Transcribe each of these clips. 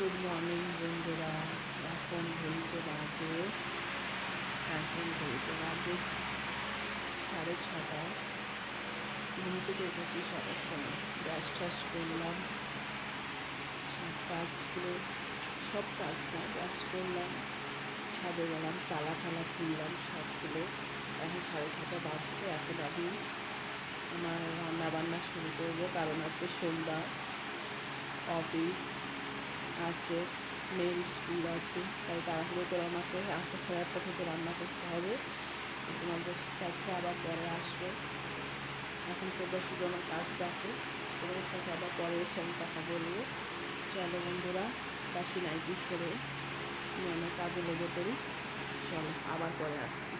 Good morning বন্ধুরা, এখন ঘড়িতে বাজে, এখন ঘড়িতে বাজে সাড়ে ছটা। ঘুম থেকে উঠেছি সবার সময় ব্রাশ টাশ করলাম, সব কাজগুলো সব কাজ না, ব্রাশ করলাম, ছাদে গেলাম, তালা ফালা খুললাম সবগুলো এখন সাড়ে ছটা বাজছে, এখন আমি আমার রান্না বান্না শুরু করব, কারণ আজকে সোমবার, অফিস। আছে মেল স্কুল আছে, তাই তাড়াহুড়ো করে আমাকে আটটা সাড়ে আটটা থেকে রান্না করতে হবে। তোমাদের কাছে আবার পরে আসবে। এখন তোমরা শুধু আমার কাজ দেখো। তোমাদের সাথে আবার পরে এসে আমি কথা বলব। চলো বন্ধুরা, কাশি নাইটি ছেড়ে আমি আমার কাজে লেগে পড়ি। চলো, আবার পরে আসছি।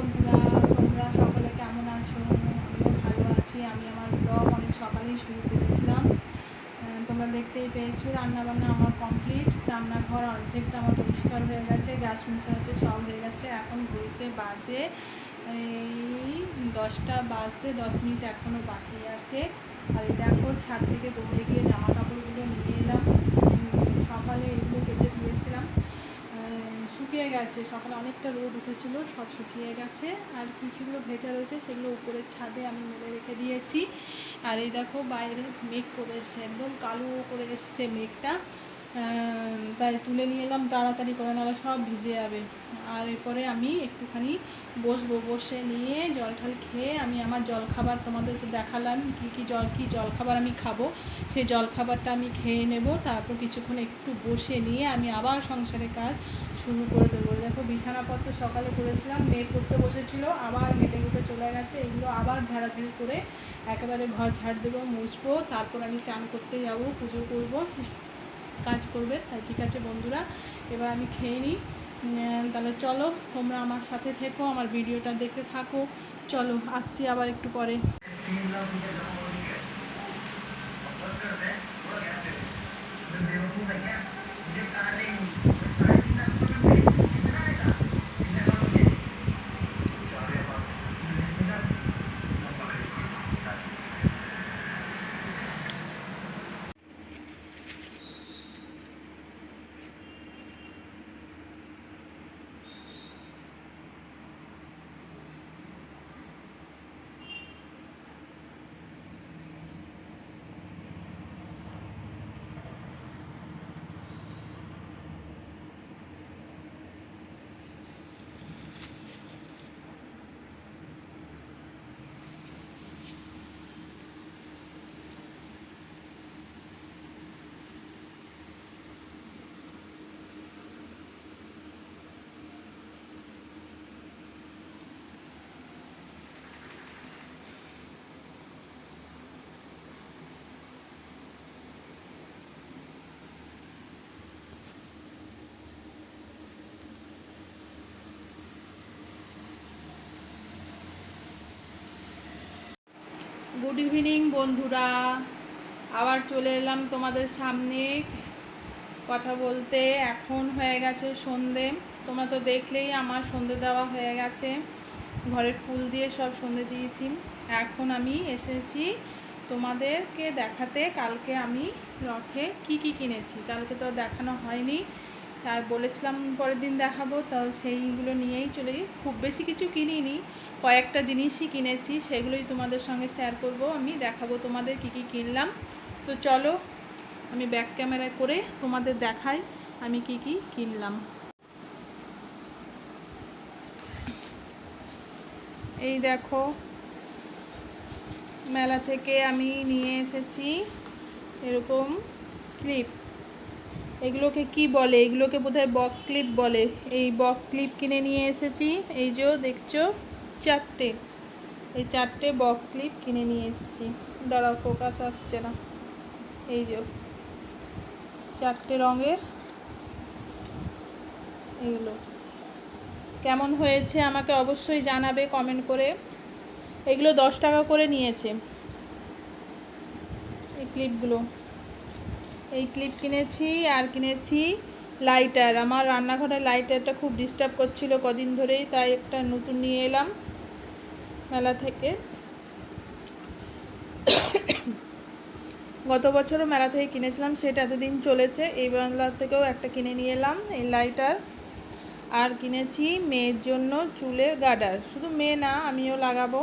বন্ধুরা, তোমরা সকলে কেমন আছো? আমিও ভালো আছি। আমি আমার ব্লগ অনেক সকালেই শুরু করেছিলাম। তোমরা দেখতেই পেয়েছ, রান্নাবান্না আমার কমপ্লিট রান্নাঘর অর্ধেকটা আমার পরিষ্কার হয়ে গেছে গ্যাস মুছা হচ্ছে সব হয়ে গেছে। এখন ঘুরতে বাজে এই দশটা বাজতে দশ মিনিট এখনও বাকি আছে। আর দেখো, ছাদ থেকে দৌড়ে গিয়ে জামা কাপড়গুলো নিয়ে এলাম উম, সকালে এগুলো কেচে দিয়েছিলাম আহ, শুকিয়ে গেছে, সকালে অনেকটা রোদ উঠেছিল, সব শুকিয়ে গেছে। আর কিছুগুলো ভেজা রয়েছে সেগুলো উপরের ছাদে আমি মেলে রেখে দিয়েছি। আর এই দেখো বাইরে মেঘ করে এসছে, একদম কালো করে এসছে মেঘটা। তাই তুলে নিয়ে এলাম, তাড়াতাড়ি করে নাহলে সব ভিজে যাবে। আর এরপরে আমি একটুখানি বসবো। বসে নিয়ে জল ঠল খেয়ে আমি আমার জল খাবার তোমাদেরকে দেখালাম, কী কী জল কী জল খাবার আমি খাব। সেই জল খাবারটা আমি খেয়ে নেব, তারপর কিছুক্ষণ একটু বসে নিয়ে আমি আবার সংসারের কাজ শুরু করে দেবো। দেখো, বিছানাপত্র সকালে করেছিলাম মেয়ে করতে বসেছিল, আবার মেটে গুটে চলে গেছে। এগুলো আবার ঝাড়াঝাড়ি করে একেবারে ঘর ঝাড় দেবো, মুছবো, তারপর আমি চান করতে যাব, পুজো করব। কাজ করবে। তাই ঠিক আছে বন্ধুরা, এবার আমি খেয়ে নিই। তাহলে চলো, তোমরা আমার সাথে থেকো, আমার ভিডিওটা দেখতে থাকো। চলো, আসছি আবার একটু পরে। গুড ইভিনিং বন্ধুরা। আবার চলে এলাম তোমাদের সামনে কথা বলতে। এখন হয়ে গেছে সন্ধে। তোমরা তো দেখলেই আমার সন্ধে দেওয়া হয়ে গেছে। ঘরের ফুল দিয়ে সব সন্ধে দিয়েছি। এখন আমি এসেছি তোমাদেরকে দেখাতে। কালকে আমি রথে কি কি কিনেছি? কালকে তো দেখানো হয়নি। আর বলেছিলাম পরের দিন দেখাবো, তো সেইগুলো নিয়েই চলে খুব বেশি কিছু কিনিনি। কয়েকটা জিনিসই কিনেছি, সেগুলোই তোমাদের সঙ্গে শেয়ার করব আমি, দেখাবো তোমাদের কি কি কিনলাম। তো চলো, আমি ব্যাক ক্যামেরায় করে তোমাদের দেখাই আমি কি কি কিনলাম। এই দেখো, মেলা থেকে আমি নিয়ে এসেছি এরকম ক্লিপ এগুলোকে কি বলে? এগুলোকে বোধহয় বক ক্লিপ বলে। এই বক ক্লিপ কিনে নিয়ে এসেছি। এই যে দেখছ চারটে। এই চারটে বক ক্লিপ কিনে নিয়ে এসেছি। দাঁড়াও ফোকাস আসছে না। এই যে চারটে রঙের এগুলো। কেমন হয়েছে আমাকে অবশ্যই জানাবে কমেন্ট করে। এগুলো দশ টাকা করে নিয়েছে। এই ক্লিপগুলো। এই ক্লিপ কিনেছি আর কিনেছি লাইটার আমার রান্নাঘরের লাইটারটা খুব ডিস্টার্ব করছিল কদিন ধরেই, তাই একটা নতুন নিয়ে এলাম। মেলা থেকে। গত বছরও মেলা থেকে কিনেছিলাম, সেটা এতদিন চলেছে। এই মেলা থেকেও একটা কিনে নিয়ে এলাম, এই লাইটার। আর কিনেছি মেয়ের জন্য চুলের গার্ডার। শুধু মেয়ে না, আমিও লাগাবো।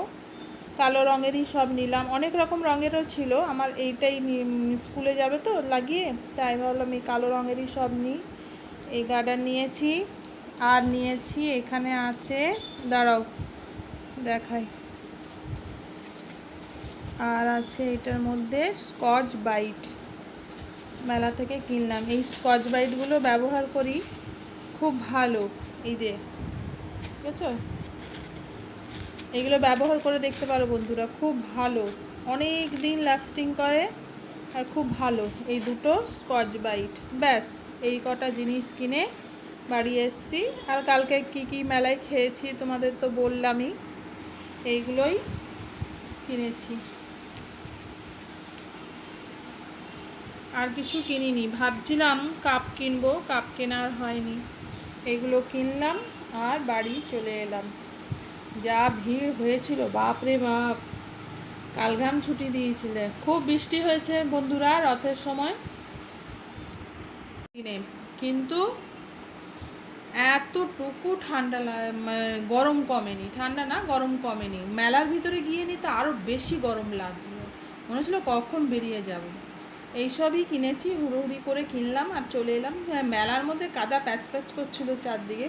কালো রঙেরই সব নিলাম। অনেক রকম রঙেরও ছিল। আমার এইটাই স্কুলে যাবে তো লাগিয়ে, তাই ভাবলাম এই কালো রঙেরই সব নিই। এই গার্ডার নিয়েছি। আর নিয়েছি, এখানে আছে, দাঁড়াও। দেখাই। আর আছে এটার মধ্যে স্কচ বাইট। মেলা থেকে কিনলাম। এই স্কচ বাইটগুলো ব্যবহার করি, খুব ভালো। এই যে ঠিক আছে এগুলো ব্যবহার করে দেখতে পারো বন্ধুরা, খুব ভালো। অনেক দিন লাস্টিং করে আর খুব ভালো। এই দুটো স্কচ বাইট। ব্যাস, এই কটা জিনিস কিনে বাড়ি এসছি। আর কালকে কি কি মেলায় খেয়েছি তোমাদের তো বললামই। এইগুলোই কিনেছি। আর কিছু কিনিনি। ভাবছিলাম কাপ কিনবো, কাপ কেনার হয়নি। এগুলো কিনলাম আর বাড়ি চলে এলাম। যা ভিড় হয়েছিল বাপ রে বাপ! কালঘাম ছুটি দিয়েছিলে। খুব বৃষ্টি হয়েছে বন্ধুরা, রথের সময়। কিনে। কিন্তু এতটুকু ঠান্ডা গরম কমেনি। ঠান্ডা না গরম কমেনি। মেলার ভিতরে গিয়ে নি তো আরও বেশি গরম লাগল। মনে হচ্ছিল কখন বেরিয়ে যাব। এইসবই কিনেছি হুড়োহুড়ি করে কিনলাম আর চলে এলাম। হ্যাঁ, মেলার মধ্যে কাদা প্যাচ প্যাচ করছিল চারদিকে।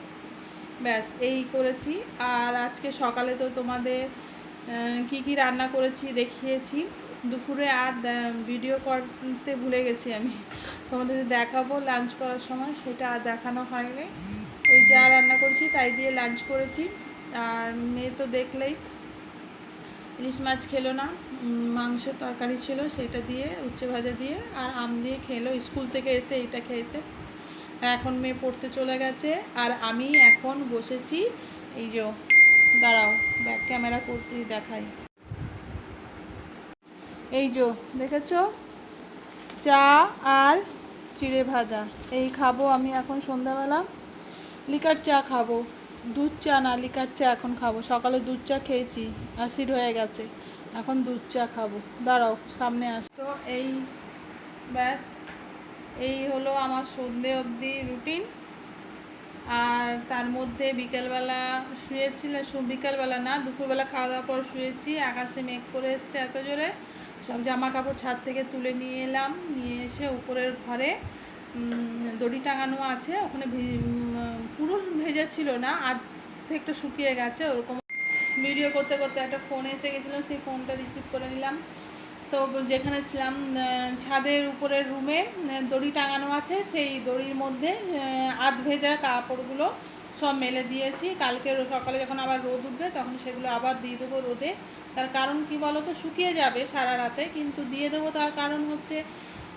ব্যাস এই করেছি। আর আজকে সকালে তো তোমাদের কি কি রান্না করেছি দেখিয়েছি। দুপুরে আর ভিডিও করতে ভুলে গেছি আমি। তোমাদের দেখাবো লাঞ্চ করার সময় সেটা আর দেখানো হয়নি। ওই যা রান্না করেছি তাই দিয়ে লাঞ্চ করেছি। আর মেয়ে তো দেখলেই। ইলিশ মাছ খেলো না মাংসের তরকারি ছিল সেটা দিয়ে, উচ্ছে ভাজা দিয়ে, আর আম দিয়ে খেলো। স্কুল থেকে এসে এইটা খেয়েছে। আর এখন মেয়ে পড়তে চলে গেছে, আর আমি এখন বসেছি, এই যে, দাঁড়াও ব্যাক ক্যামেরা করতে দেখাই। এই যে, দেখেছ? চা আর চিড়ে ভাজা। এই খাব আমি এখন সন্ধ্যাবেলা। লিকার চা খাব। দুধ চা না, লিকার চা এখন খাব। সকালে দুধ চা খেয়েছি, অ্যাসিড হয়ে গেছে। এখন দুধ চা খাব। দাঁড়াও, সামনে আস। তো এই, ব্যাস, এই হলো আমার সন্ধে অবধি রুটিন। আর তার মধ্যে বিকেলবেলা শুয়েছিলাম বিকেলবেলা না, দুপুরবেলা খাওয়া দাওয়ার পর শুয়েছি। আকাশে মেঘ করে এসছে এত জোরে। সব জামা কাপড় ছাদ থেকে তুলে নিয়ে এলাম। নিয়ে এসে উপরের ঘরে দড়ি টাঙানো আছে, ওখানে পুরো ভেজা ছিল না আধ একটু শুকিয়ে গেছে, ওরকম ভিডিও করতে করতে একটা ফোন এসে গেছিল, সেই ফোনটা রিসিভ করে নিলাম। তো যেখানে ছিলাম ছাদের উপরের রুমে দড়ি টাঙানো আছে, সেই দড়ির মধ্যে আধ ভেজা কাপড়গুলো সব মেলে দিয়েছি। কালকে সকালে যখন আবার রোদ উঠবে, তখন সেগুলো আবার দিয়ে দেবো রোদে। তার কারণ কি বলো তো শুকিয়ে যাবে সারা রাতে, কিন্তু দিয়ে দেবো তার কারণ হচ্ছে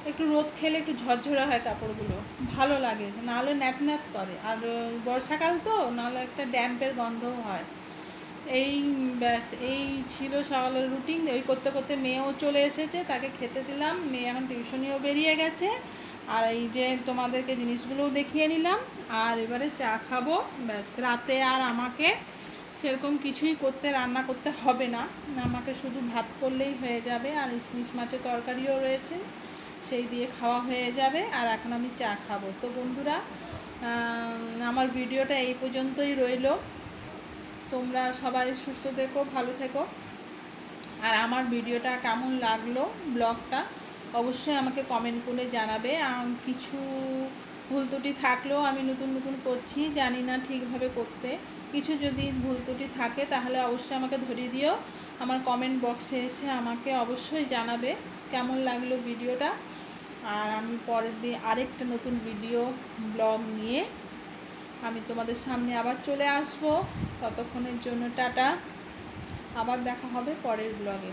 একটু রোদ খেলে একটু ঝরঝরে হয় কাপড়গুলো। ভালো লাগে, নাহলে ন্যাপ ন্যাপ করে। আর বর্ষাকাল তো, নাহলে একটা ড্যাম্পের গন্ধও হয়। এই, ব্যাস, এই ছিল সকালের রুটিন ওই করতে করতে মেয়েও চলে এসেছে, তাকে খেতে দিলাম। মেয়ে এখন টিউশনিও বেরিয়ে গেছে। আর এই যে তোমাদেরকে জিনিসগুলোও দেখিয়ে নিলাম। আর এবারে চা খাব। ব্যাস, রাতে আর আমাকে সেরকম কিছুই করতে, রান্না করতে হবে না। আমাকে শুধু ভাত করলেই হয়ে যাবে। আর ইলিশ মাছের তরকারিও রয়েছে। সেই দিয়ে খাওয়া হয়ে যাবে আর এখন আমি চা খাব। তো বন্ধুরা আমার ভিডিওটা এই পর্যন্তই রইল। তোমরা সবাই সুস্থ থেকো, ভালো থেকো। আর আমার ভিডিওটা কেমন লাগল ব্লগটা, অবশ্যই আমাকে কমেন্ট করে জানাবে। কিছু ভুল ত্রুটি থাকলেও আমি নতুন নতুন করছি, জানি না ঠিকভাবে করতে। কিছু যদি ভুল ত্রুটি থাকে তাহলে অবশ্যই আমাকে ধরিয়ে দিও। আমার কমেন্ট বক্সে এসে আমাকে অবশ্যই জানাবে কেমন লাগল ভিডিওটা। আর আমি পরের দিন আরেকটা নতুন ভিডিও ব্লগ নিয়ে আমি তোমাদের সামনে আবার চলে আসব। ততক্ষণের জন্য টাটা। আবার দেখা হবে পরের ব্লগে